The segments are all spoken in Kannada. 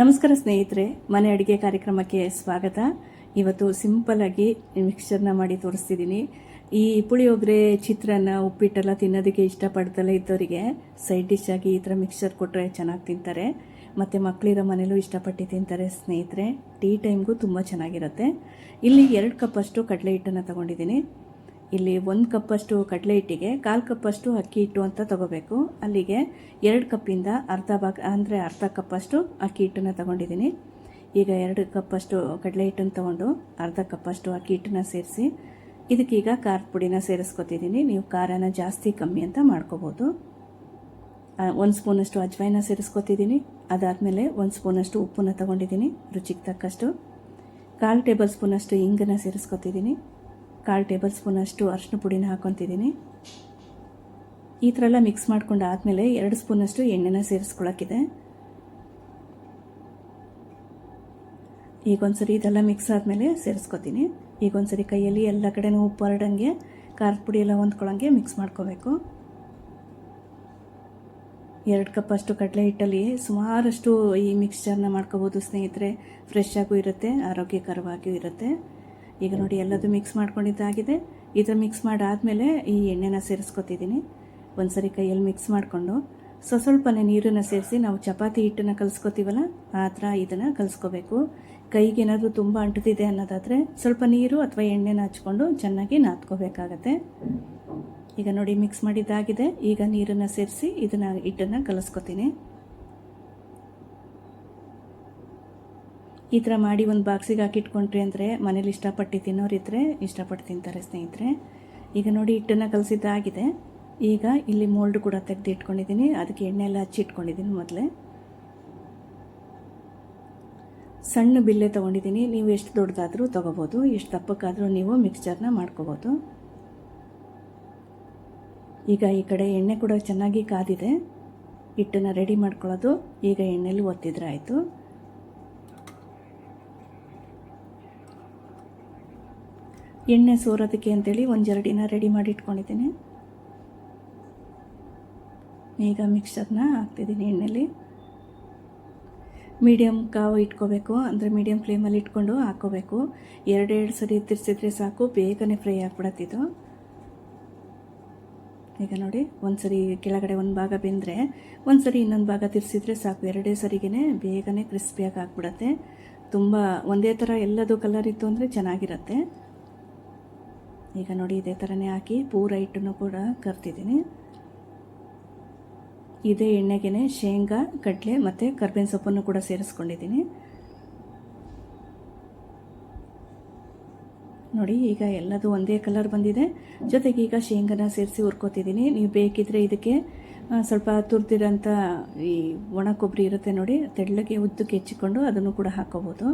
ನಮಸ್ಕಾರ ಸ್ನೇಹಿತರೆ, ಮನೆ ಅಡುಗೆ ಕಾರ್ಯಕ್ರಮಕ್ಕೆ ಸ್ವಾಗತ. ಇವತ್ತು ಸಿಂಪಲ್ ಆಗಿ ಮಿಕ್ಸ್ಚರ್ನ ಮಾಡಿ ತೋರಿಸ್ತಿದ್ದೀನಿ. ಈ ಪುಳಿಯೋಗರೆ, ಚಿತ್ರಾನ್ನ, ಉಪ್ಪಿಟ್ಟೆಲ್ಲ ತಿನ್ನೋದಕ್ಕೆ ಇಷ್ಟಪಡ್ತಲೇ ಇದ್ದವರಿಗೆ ಸೈಡ್ ಡಿಶ್ ಆಗಿ ಈ ಥರ ಮಿಕ್ಸ್ಚರ್ ಕೊಟ್ಟರೆ ಚೆನ್ನಾಗಿ ತಿಂತಾರೆ. ಮತ್ತು ಮಕ್ಕಳಿರೋ ಮನೇಲೂ ಇಷ್ಟಪಟ್ಟು ತಿಂತಾರೆ ಸ್ನೇಹಿತರೆ. ಟೀ ಟೈಮ್ಗೂ ತುಂಬ ಚೆನ್ನಾಗಿರುತ್ತೆ. ಇಲ್ಲಿ ಎರಡು ಕಪ್ಪಷ್ಟು ಕಡಲೆ ಹಿಟ್ಟನ್ನು ತಗೊಂಡಿದ್ದೀನಿ. ಇಲ್ಲಿ ಒಂದು ಕಪ್ಪಷ್ಟು ಕಡಲೆ ಹಿಟ್ಟಿಗೆ, ಕಾಲು ಕಪ್ಪಷ್ಟು ಅಕ್ಕಿ ಹಿಟ್ಟು ಅಂತ ತಗೋಬೇಕು. ಅಲ್ಲಿಗೆ ಎರಡು ಕಪ್ಪಿಂದ ಅರ್ಧ ಭಾಗ, ಅಂದರೆ ಅರ್ಧ ಕಪ್ಪಷ್ಟು ಅಕ್ಕಿ ಹಿಟ್ಟನ್ನು ತಗೊಂಡಿದ್ದೀನಿ. ಈಗ ಎರಡು ಕಪ್ಪಷ್ಟು ಕಡಲೆ ಹಿಟ್ಟನ್ನು ತೊಗೊಂಡು ಅರ್ಧ ಕಪ್ಪಷ್ಟು ಅಕ್ಕಿ ಹಿಟ್ಟನ್ನ ಸೇರಿಸಿ ಇದಕ್ಕೀಗ ಖಾರದ ಪುಡಿನ ಸೇರಿಸ್ಕೊತಿದ್ದೀನಿ. ನೀವು ಖಾರನ ಜಾಸ್ತಿ ಕಮ್ಮಿ ಅಂತ ಮಾಡ್ಕೋಬೋದು. ಒಂದು ಸ್ಪೂನಷ್ಟು ಅಜ್ವಾಯಿನ ಸೇರಿಸ್ಕೊತಿದ್ದೀನಿ. ಅದಾದಮೇಲೆ ಒಂದು ಸ್ಪೂನಷ್ಟು ಉಪ್ಪನ್ನು ತೊಗೊಂಡಿದ್ದೀನಿ, ರುಚಿಗೆ ತಕ್ಕಷ್ಟು. ಕಾಲು ಟೇಬಲ್ ಸ್ಪೂನಷ್ಟು ಇಂಗನ್ನು ಸೇರಿಸ್ಕೊತಿದ್ದೀನಿ. ಕಾಲು ಟೇಬಲ್ ಸ್ಪೂನಷ್ಟು ಅರಿಶಿನ ಪುಡಿನ ಹಾಕೊತಿದ್ದೀನಿ. ಈ ಥರ ಎಲ್ಲ ಮಿಕ್ಸ್ ಮಾಡ್ಕೊಂಡು ಆದಮೇಲೆ ಎರಡು ಸ್ಪೂನಷ್ಟು ಎಣ್ಣೆನ ಸೇರಿಸ್ಕೊಳಕ್ಕಿದೆ. ಈಗ ಒಂದ್ಸರಿ ಇದೆಲ್ಲ ಮಿಕ್ಸ್ ಆದಮೇಲೆ ಸೇರಿಸ್ಕೊತೀನಿ. ಈಗ ಒಂದ್ಸರಿ ಕೈಯಲ್ಲಿ ಎಲ್ಲ ಕಡೆನೂ ಉಪ್ಪು ಹರಡಂಗೆ, ಖಾರದ ಪುಡಿ ಎಲ್ಲ ಹೊಂದ್ಕೊಳ್ಳೋಂಗೆ ಮಿಕ್ಸ್ ಮಾಡ್ಕೋಬೇಕು. ಎರಡು ಕಪ್ಪಷ್ಟು ಕಡಲೆ ಹಿಟ್ಟಲ್ಲಿ ಸುಮಾರಷ್ಟು ಈ ಮಿಕ್ಸ್ಚರ್ನ ಮಾಡ್ಕೋಬೋದು ಸ್ನೇಹಿತರೆ. ಫ್ರೆಶ್ ಆಗೂ ಇರುತ್ತೆ, ಆರೋಗ್ಯಕರವಾಗಿಯೂ ಇರುತ್ತೆ. ಈಗ ನೋಡಿ ಎಲ್ಲದೂ ಮಿಕ್ಸ್ ಮಾಡ್ಕೊಂಡಿದ್ದಾಗಿದೆ. ಇದು ಮಿಕ್ಸ್ ಮಾಡಾದಮೇಲೆ ಈ ಎಣ್ಣೆನ ಸೇರಿಸ್ಕೊತಿದ್ದೀನಿ. ಒಂದು ಸರಿ ಕೈಯಲ್ಲಿ ಮಿಕ್ಸ್ ಮಾಡಿಕೊಂಡು. ಸೊ, ಸ್ವಲ್ಪನೇ ನೀರನ್ನು ಸೇರಿಸಿ ನಾವು ಚಪಾತಿ ಹಿಟ್ಟನ್ನು ಕಲಿಸ್ಕೊತೀವಲ್ಲ, ಆ ಥರ ಇದನ್ನು ಕಲಿಸ್ಕೋಬೇಕು. ಕೈಗೆ ಏನಾದರೂ ತುಂಬ ಅಂಟುತ್ತಿದೆ ಅನ್ನೋದಾದರೆ ಸ್ವಲ್ಪ ನೀರು ಅಥವಾ ಎಣ್ಣೆನ ಹಚ್ಕೊಂಡು ಚೆನ್ನಾಗಿ ನಾದ್ಕೋಬೇಕಾಗತ್ತೆ. ಈಗ ನೋಡಿ ಮಿಕ್ಸ್ ಮಾಡಿದ್ದಾಗಿದೆ. ಈಗ ನೀರನ್ನು ಸೇರಿಸಿ ಇದನ್ನು ಹಿಟ್ಟನ್ನು ಕಲಿಸ್ಕೊತೀನಿ. ಈ ಥರ ಮಾಡಿ ಒಂದು ಬಾಕ್ಸಿಗೆ ಹಾಕಿಟ್ಕೊಂಡ್ರಿ ಅಂದರೆ ಮನೇಲಿ ಇಷ್ಟಪಟ್ಟು ತಿನ್ನೋರಿದ್ದರೆ ಇಷ್ಟಪಟ್ಟು ತಿಂತಾರೆ ಸ್ನೇಹಿತರೆ. ಈಗ ನೋಡಿ ಹಿಟ್ಟನ್ನು ಕಲಸಿದ್ದಾಗಿದೆ. ಈಗ ಇಲ್ಲಿ ಮೋಲ್ಡ್ ಕೂಡ ತೆಗೆದು ಇಟ್ಕೊಂಡಿದ್ದೀನಿ. ಅದಕ್ಕೆ ಎಣ್ಣೆ ಎಲ್ಲ ಹಚ್ಚಿ ಇಟ್ಕೊಂಡಿದ್ದೀನಿ ಮೊದಲೇ. ಸಣ್ಣ ಬಿಲ್ಲೆ ತೊಗೊಂಡಿದ್ದೀನಿ. ನೀವು ಎಷ್ಟು ದೊಡ್ಡದಾದರೂ ತೊಗೋಬೋದು. ಎಷ್ಟು ದಪ್ಪಕ್ಕಾದರೂ ನೀವು ಮಿಕ್ಸ್ಚರ್ನ ಮಾಡ್ಕೋಬೋದು. ಈಗ ಈ ಕಡೆ ಎಣ್ಣೆ ಕೂಡ ಚೆನ್ನಾಗಿ ಕಾದಿದೆ. ಹಿಟ್ಟನ್ನು ರೆಡಿ ಮಾಡ್ಕೊಳ್ಳೋದು. ಈಗ ಎಣ್ಣೆಲಿ ಒತ್ತಿದ್ರೆ ಆಯಿತು. ಎಣ್ಣೆ ಸೋರೋದಕ್ಕೆ ಅಂತೇಳಿ ಒಂದು ಜರಡಿನ ರೆಡಿ ಮಾಡಿ ಇಟ್ಕೊಂಡಿದ್ದೀನಿ. ಈಗ ಮಿಕ್ಸರ್ನ ಹಾಕ್ತಿದ್ದೀನಿ ಎಣ್ಣೆಲಿ. ಮೀಡಿಯಮ್ ಕಾವು ಇಟ್ಕೋಬೇಕು, ಅಂದರೆ ಮೀಡಿಯಮ್ ಫ್ಲೇಮಲ್ಲಿ ಇಟ್ಕೊಂಡು ಹಾಕ್ಕೋಬೇಕು ಎರಡೆರಡು ಸರಿ ತಿರ್ಸಿದ್ರೆ ಸಾಕು, ಬೇಗನೆ ಫ್ರೈ ಆಗಿಬಿಡತ್ತಿದ್ದು ಈಗ ನೋಡಿ ಒಂದು ಸರಿ ಕೆಳಗಡೆ ಒಂದು ಭಾಗ ಬೆಂದರೆ ಒಂದು ಸರಿ ಇನ್ನೊಂದು ಭಾಗ ತಿರ್ಸಿದ್ರೆ ಸಾಕು, ಎರಡೇ ಸರಿಗೇ ಬೇಗನೆ ಕ್ರಿಸ್ಪಿಯಾಗಿ ಹಾಕ್ಬಿಡತ್ತೆ ತುಂಬ, ಒಂದೇ ಥರ ಎಲ್ಲದು ಕಲರ್ ಇತ್ತು ಅಂದರೆ ಚೆನ್ನಾಗಿರುತ್ತೆ. ಈಗ ನೋಡಿ ಇದೇ ಥರನೇ ಹಾಕಿ ಪೂರ ಹಿಟ್ಟನ್ನು ಕೂಡ ಕರ್ತಿದ್ದೀನಿ ಇದೇ ಎಣ್ಣೆಗೆ ಶೇಂಗಾ, ಕಡಲೆ ಮತ್ತು ಕರ್ಬೇವಿನ ಸೊಪ್ಪನ್ನು ಕೂಡ ಸೇರಿಸ್ಕೊಂಡಿದ್ದೀನಿ. ನೋಡಿ, ಈಗ ಎಲ್ಲದು ಒಂದೇ ಕಲರ್ ಬಂದಿದೆ. ಜೊತೆಗೆ ಈಗ ಶೇಂಗಾನ ಸೇರಿಸಿ ಹುರ್ಕೋತಿದ್ದೀನಿ. ನೀವು ಬೇಕಿದ್ರೆ ಇದಕ್ಕೆ ಸ್ವಲ್ಪ ತುರ್ದಿರೋಂಥ ಈ ಒಣ ಕೊಬ್ಬರಿ ಇರುತ್ತೆ ನೋಡಿ, ತೆಳ್ಳಗೆ ಉದ್ದಕ್ಕೆ ಹೆಚ್ಚಿಕೊಂಡು ಅದನ್ನು ಕೂಡ ಹಾಕೋಬೋದು.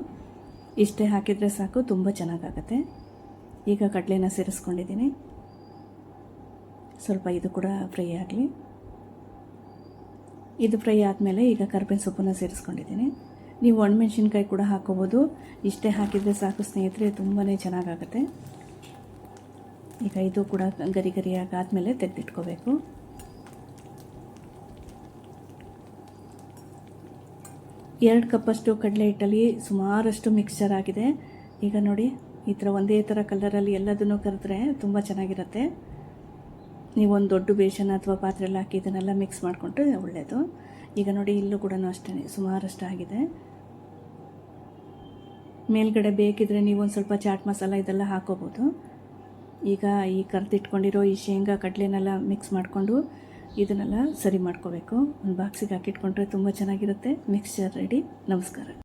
ಇಷ್ಟೇ ಹಾಕಿದರೆ ಸಾಕು, ತುಂಬ ಚೆನ್ನಾಗಾಗತ್ತೆ. ಈಗ ಕಡಲೆನ ಸೇರಿಸ್ಕೊಂಡಿದ್ದೀನಿ. ಸ್ವಲ್ಪ ಇದು ಕೂಡ ಫ್ರೈ ಆಗಲಿ. ಇದು ಫ್ರೈ ಆದಮೇಲೆ ಈಗ ಕರ್ಬೇವಿನ ಸೊಪ್ಪನ್ನು ಸೇರಿಸ್ಕೊಂಡಿದ್ದೀನಿ. ನೀವು ಒಣಮೆಣ್ಸಿನ್ಕಾಯಿ ಕೂಡ ಹಾಕೋಬೋದು. ಇಷ್ಟೇ ಹಾಕಿದರೆ ಸಾಕು ಸ್ನೇಹಿತರೆ ತುಂಬಾ ಚೆನ್ನಾಗಾಗುತ್ತೆ. ಈಗ ಇದು ಕೂಡ ಗರಿ ಗರಿಯಾಗಿ ಆದಮೇಲೆ ತೆಗೆದಿಟ್ಕೋಬೇಕು. ಎರಡು ಕಪ್ಪಷ್ಟು ಕಡಲೆ ಹಿಟ್ಟಲ್ಲಿ ಸುಮಾರಷ್ಟು ಮಿಕ್ಸ್ಚರ್ ಆಗಿದೆ. ಈಗ ನೋಡಿ. ಈ ಥರ ಒಂದೇ ಥರ ಕಲರಲ್ಲಿ ಎಲ್ಲದನ್ನು ಕರೆದ್ರೆ ತುಂಬ ಚೆನ್ನಾಗಿರುತ್ತೆ. ನೀವು ಒಂದು ದೊಡ್ಡ ಬೇಷನ್ ಅಥವಾ ಪಾತ್ರೆಯಲ್ಲಿ ಹಾಕಿ ಇದನ್ನೆಲ್ಲ ಮಿಕ್ಸ್ ಮಾಡಿಕೊಂಡ್ರೆ ಒಳ್ಳೆಯದು ಈಗ ನೋಡಿ, ಇಲ್ಲೂ ಕೂಡ ಅಷ್ಟೇ, ಸುಮಾರಷ್ಟು ಆಗಿದೆ. ಮೇಲ್ಗಡೆ ಬೇಕಿದ್ರೆ ನೀವು ಒಂದು ಸ್ವಲ್ಪ ಚಾಟ್ ಮಸಾಲ ಇದೆಲ್ಲ ಹಾಕೋಬೋದು. ಈಗ ಈ ಕರೆದಿಟ್ಕೊಂಡಿರೋ ಈ ಶೇಂಗಾ ಕಡಲೆನೆಲ್ಲ ಮಿಕ್ಸ್ ಮಾಡಿಕೊಂಡು ಇದನ್ನೆಲ್ಲ ಸರಿ ಮಾಡ್ಕೋಬೇಕು. ಒಂದು ಬಾಕ್ಸಿಗೆ ಹಾಕಿಟ್ಕೊಂಡ್ರೆ ತುಂಬ ಚೆನ್ನಾಗಿರುತ್ತೆ. Mixture ready. ನಮಸ್ಕಾರ.